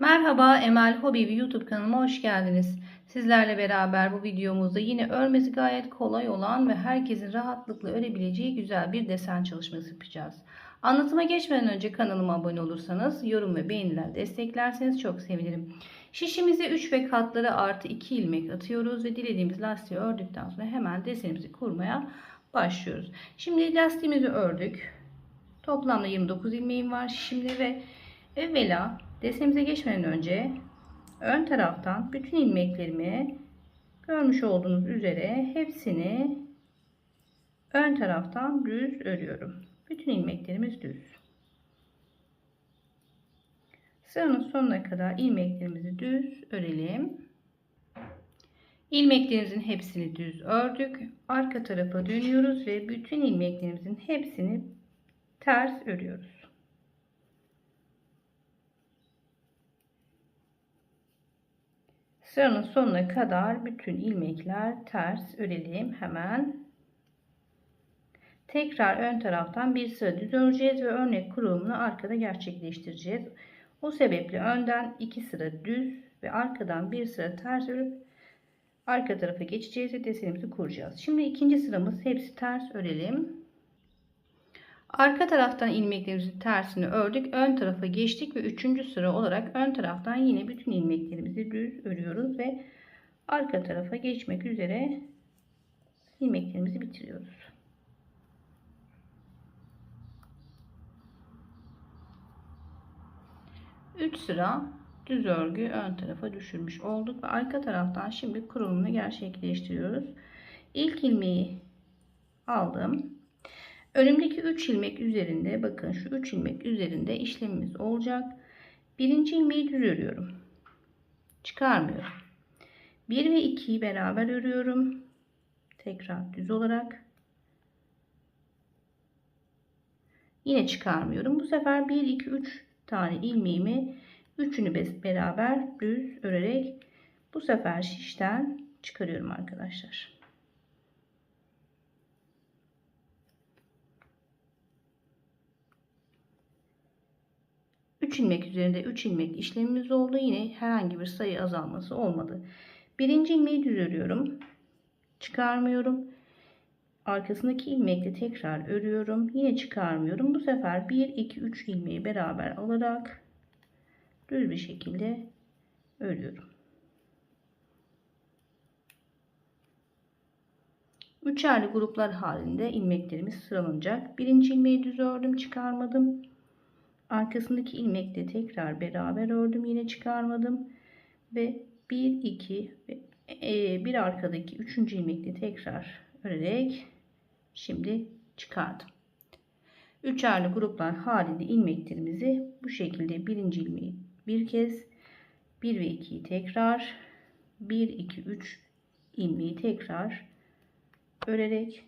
Merhaba Emel Hobi YouTube kanalıma hoş geldiniz. Sizlerle beraber bu videomuzda yine örmesi gayet kolay olan ve herkesin rahatlıkla örebileceği güzel bir desen çalışması yapacağız. Anlatıma geçmeden önce kanalıma abone olursanız, yorum ve beğeniler desteklerseniz çok sevinirim. Şişimize 3 ve katları artı 2 ilmek atıyoruz ve dilediğimiz lastiği ördükten sonra hemen desenimizi kurmaya başlıyoruz. Şimdi lastiğimizi ördük. Toplamda 29 ilmeğim var şişimde ve evvela Desenimize geçmeden önce ön taraftan bütün ilmeklerimi görmüş olduğunuz üzere hepsini ön taraftan düz örüyorum. Bütün ilmeklerimiz düz. Sıranın sonuna kadar ilmeklerimizi düz örelim. İlmeklerimizin hepsini düz ördük. Arka tarafa dönüyoruz ve bütün ilmeklerimizin hepsini ters örüyoruz. Sıranın sonuna kadar bütün ilmekler ters örelim hemen. Tekrar ön taraftan bir sıra düz öreceğiz ve örnek kurulumunu arkada gerçekleştireceğiz. O sebeple önden iki sıra düz ve arkadan bir sıra ters örüp arka tarafa geçeceğiz ve desenimizi kuracağız. Şimdi ikinci sıramız hepsi ters örelim. Arka taraftan ilmeklerimizin tersini ördük. Ön tarafa geçtik ve üçüncü sıra olarak ön taraftan yine bütün ilmeklerimizi düz örüyoruz ve arka tarafa geçmek üzere ilmeklerimizi bitiriyoruz. Üç sıra düz örgü ön tarafa düşürmüş olduk ve arka taraftan şimdi kurulumunu gerçekleştiriyoruz. İlk ilmeği aldım Önümdeki 3 ilmek üzerinde bakın şu 3 ilmek üzerinde işlemimiz olacak. Birinci ilmeği düz örüyorum. Çıkarmıyorum. 1 ve 2'yi beraber örüyorum. Tekrar düz olarak. Yine çıkarmıyorum. Bu sefer 1 2 3 tane ilmeğimi üçünü beraber düz örerek bu sefer şişten çıkarıyorum arkadaşlar. 3 ilmek üzerinde 3 ilmek işlemimiz oldu. Yine herhangi bir sayı azalması olmadı. Birinci ilmeği düz örüyorum. Çıkarmıyorum. Arkasındaki ilmekle tekrar örüyorum. Yine çıkarmıyorum. Bu sefer 1, 2, 3 ilmeği beraber alarak düz bir şekilde örüyorum. Üçerli gruplar halinde ilmeklerimiz sıralanacak. Birinci ilmeği düz ördüm, çıkarmadım. Arkasındaki ilmekle tekrar beraber ördüm. Yine çıkarmadım. Ve 1, 2 ve e, bir arkadaki üçüncü ilmekle tekrar örerek şimdi çıkardım. Üçerli gruplar halinde ilmeklerimizi bu şekilde birinci ilmeği bir kez 1 ve 2'yi tekrar 1 2 3 ilmeği tekrar örerek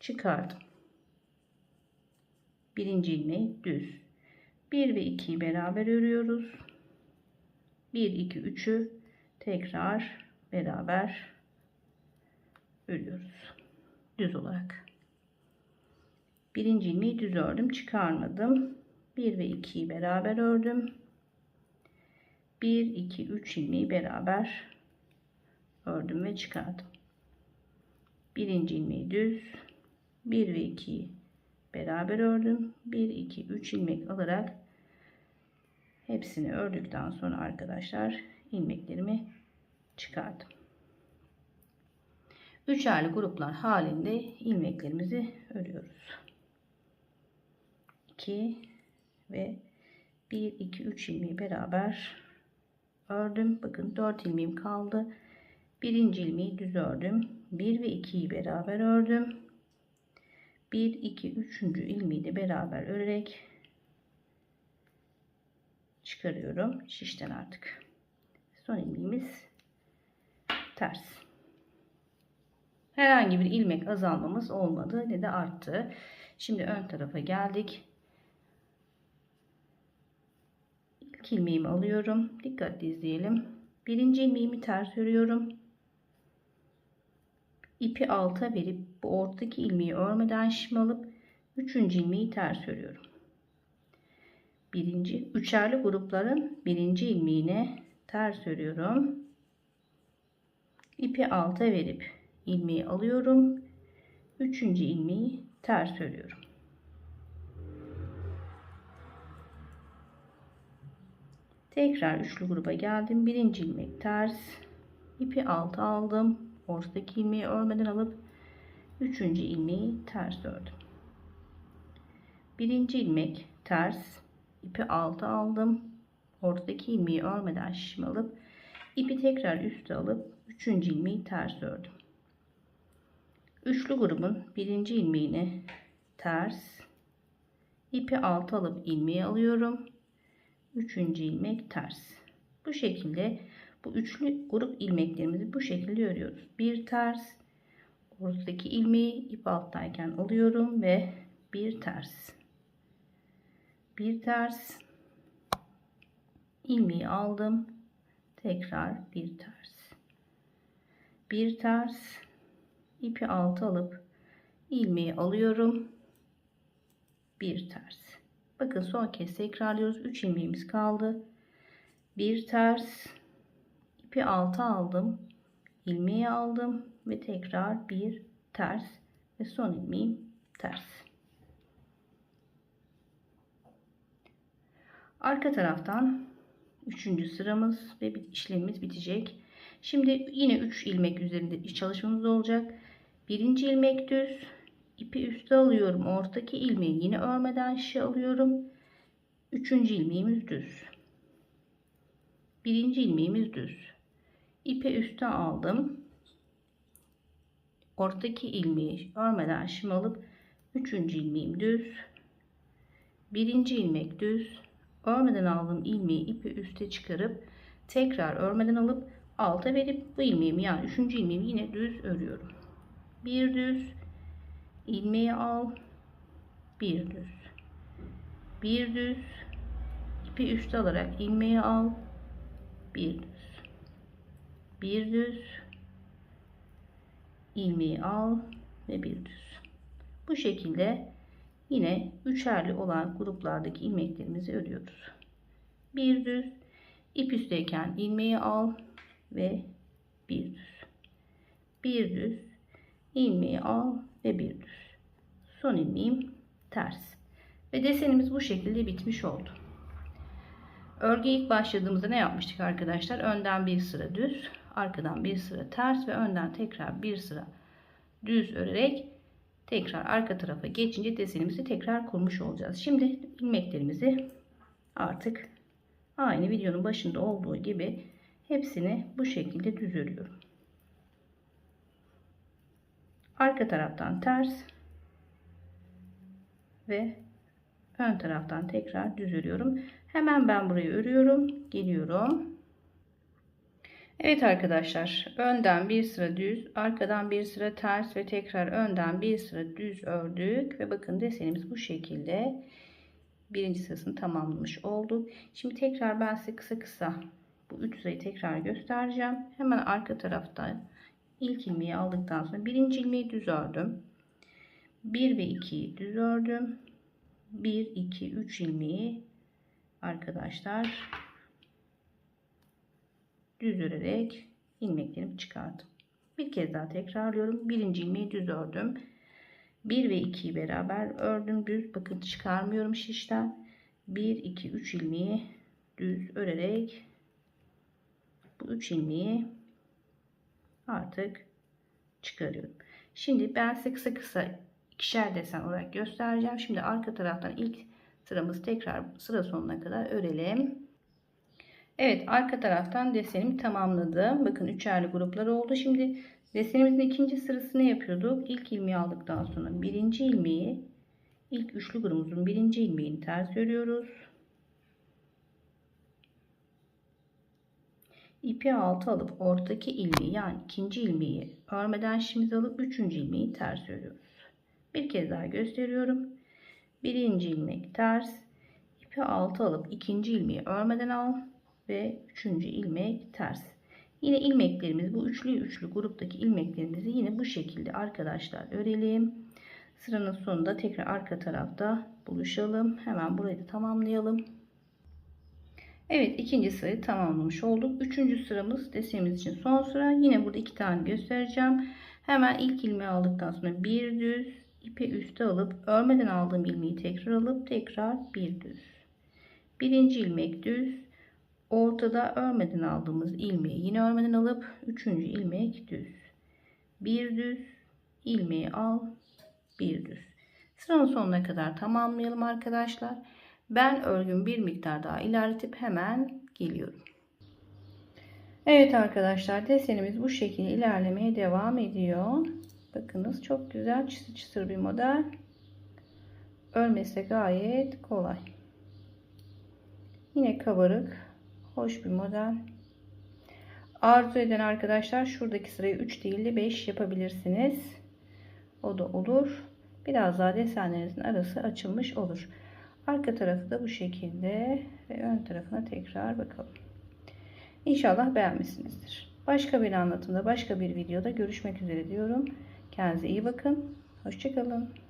çıkardım. Birinci ilmeği düz 1 ve 2'yi beraber örüyoruz. 1 2 3'ü tekrar beraber örüyoruz. Düz olarak. Birinci ilmeği düz ördüm, çıkarmadım. 1 ve 2'yi beraber ördüm. 1 2 3 ilmeği beraber ördüm ve çıkardım. Birinci ilmeği düz, 1 ve 2'yi beraber ördüm. 1 2 3 ilmek alarak hepsini ördükten sonra arkadaşlar ilmeklerimi çıkardım. Üçerli gruplar halinde ilmeklerimizi örüyoruz. 2 ve 1 2 3 ilmeği beraber ördüm. Bakın 4 ilmeğim kaldı. Birinci ilmeği düz ördüm. 1 ve 2'yi beraber ördüm. 1 2 3. ilmeği de beraber örerek çıkarıyorum. Şişten artık. Son ilmeğimiz ters. Herhangi bir ilmek azalmamız olmadı. Ne de arttı. Şimdi ön tarafa geldik. İlk ilmeğimi alıyorum. Dikkatli izleyelim. Birinci ilmeğimi ters örüyorum. İpi alta verip bu ortadaki ilmeği örmeden şişme alıp üçüncü ilmeği ters örüyorum. Birinci üçerli grupların birinci ilmeğine ters örüyorum. İpi alta verip ilmeği alıyorum. Üçüncü ilmeği ters örüyorum. Tekrar üçlü gruba geldim. Birinci ilmek ters. ipi alta aldım. Ortadaki ilmeği örmeden alıp üçüncü ilmeği ters ördüm. Birinci ilmek ters. İpi alta aldım. Ortadaki ilmeği örmeden şişimi alıp ipi tekrar üste alıp üçüncü ilmeği ters ördüm. Üçlü grubun birinci ilmeğini ters, ipi alta alıp ilmeği alıyorum. Üçüncü ilmek ters. Bu şekilde bu üçlü grup ilmeklerimizi bu şekilde örüyoruz. Bir ters, ortadaki ilmeği ip alttayken alıyorum ve bir ters. Bir ters, ilmeği aldım. Tekrar bir ters. Bir ters, ipi alta alıp ilmeği alıyorum. Bir ters. Bakın son kez tekrarlıyoruz. 3 ilmeğimiz kaldı. Bir ters, ipi alta aldım. ilmeği aldım ve tekrar bir ters ve son ilmeğim ters. Arka taraftan üçüncü sıramız ve işlemimiz bitecek. Şimdi yine 3 ilmek üzerinde çalışmamız olacak. Birinci ilmek düz. ipi üste alıyorum. Ortadaki ilmeği yine örmeden şişe alıyorum. Üçüncü ilmeğimiz düz. Birinci ilmeğimiz düz. İpi üste aldım. Ortadaki ilmeği örmeden şişimi alıp üçüncü ilmeğim düz. Birinci ilmek düz. Örmeden aldığım ilmeği ipi üste çıkarıp tekrar örmeden alıp alta verip bu ilmeğimi yani üçüncü ilmeğimi yine düz örüyorum. Bir düz ilmeği al bir düz. Bir düz ipi üste alarak ilmeği al bir düz. Bir düz ilmeği al ve bir düz. Bu şekilde yine üçerli olan gruplardaki ilmeklerimizi örüyoruz bir düz ip üstteyken ilmeği al ve bir düz. Bir düz ilmeği al ve bir düz. Son ilmeğim ters. Ve desenimiz bu şekilde bitmiş oldu. Örgüye ilk başladığımızda ne yapmıştık arkadaşlar? Önden bir sıra düz arkadan bir sıra ters ve önden tekrar bir sıra düz örerek tekrar arka tarafa geçince desenimizi tekrar kurmuş olacağız şimdi ilmeklerimizi artık aynı videonun başında olduğu gibi hepsini bu şekilde düz örüyorum. Arka taraftan ters ve ön taraftan tekrar düz örüyorum. Hemen ben burayı örüyorum. Geliyorum. Evet arkadaşlar önden bir sıra düz arkadan bir sıra ters ve tekrar önden bir sıra düz ördük ve bakın desenimiz bu şekilde birinci sırasını tamamlamış olduk. Şimdi tekrar ben size kısa kısa bu üç sırayı tekrar göstereceğim. Hemen arka tarafta ilk ilmeği aldıktan sonra birinci ilmeği düz ördüm. 1 ve 2'yi düz ördüm. 1, 2, 3 ilmeği arkadaşlar düz örerek ilmeklerimi çıkardım. Bir kez daha tekrarlıyorum. Birinci ilmeği düz ördüm. 1 ve 2'yi beraber ördüm düz. Bakın çıkarmıyorum şişten. 1, 2, 3 ilmeği düz örerek bu 3 ilmeği artık çıkarıyorum. Şimdi ben size kısa kısa ikişer desen olarak göstereceğim. Şimdi arka taraftan ilk sıramızı tekrar sıra sonuna kadar örelim. Evet arka taraftan desenimi tamamladım. Bakın üçerli gruplar oldu. Şimdi desenimizin ikinci sırasını yapıyorduk. İlk ilmeği aldıktan sonra birinci ilmeği ilk üçlü grubumuzun birinci ilmeğini ters örüyoruz. ipi altı alıp ortadaki ilmeği yani ikinci ilmeği örmeden şişimizi alıp üçüncü ilmeği ters örüyoruz. Bir kez daha gösteriyorum. Birinci ilmek ters, ipi altı alıp ikinci ilmeği örmeden al ve üçüncü ilmek ters. Yine ilmeklerimiz bu üçlü üçlü gruptaki ilmeklerimizi yine bu şekilde arkadaşlar örelim. Sıranın sonunda tekrar arka tarafta buluşalım. Hemen burayı da tamamlayalım. Evet ikinci sırayı tamamlamış olduk. Üçüncü sıramız desenimiz için son sıra. Yine burada iki tane göstereceğim. Hemen ilk ilmeği aldıktan sonra bir düz ipi üste alıp örmeden aldığım ilmeği tekrar alıp tekrar bir düz. Birinci ilmek düz. Ortada örmeden aldığımız ilmeği yine örmeden alıp üçüncü ilmek düz. Bir düz ilmeği al bir düz. Sıranın sonuna kadar tamamlayalım arkadaşlar. Ben örgümü bir miktar daha ilerletip hemen geliyorum. Evet arkadaşlar desenimiz bu şekilde ilerlemeye devam ediyor. Bakınız çok güzel çıtır çıtır bir model. Örmesi gayet kolay. Yine kabarık, hoş bir model. Arzu eden arkadaşlar şuradaki sırayı 3 değil de 5 yapabilirsiniz. O da olur. Biraz daha desenlerinizin arası açılmış olur. Arka tarafı da bu şekilde ve ön tarafına tekrar bakalım. İnşallah beğenmişsinizdir. Başka bir anlatımda, başka bir videoda görüşmek üzere diyorum. Kendinize iyi bakın. Hoşçakalın.